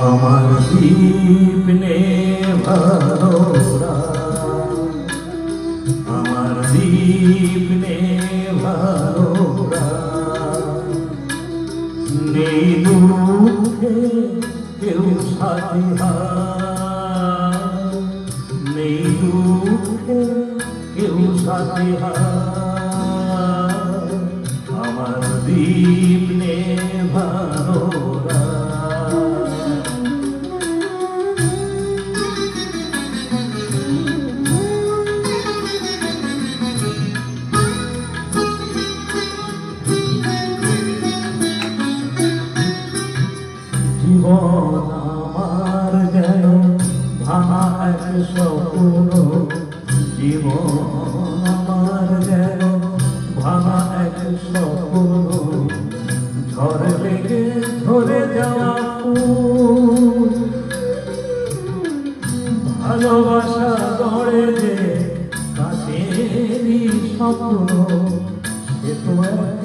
আমার দীপ নেভানোরা আমার দীপ নেভানোরা নেই দুঃখে কেউ সাথী নেই দুঃখে কেউ সাথী আমার দীপ নেভানোরা জীবন আমার যেন ভাঙা এক স্বপ্ন। জীবন আমার যেন ভাঙা এক স্বপ্ন। ঝড় লেগে ধরে যাওয়া ভালোবাসা গড়ে যে কাছেরই স্বপ্ন, সে তো এক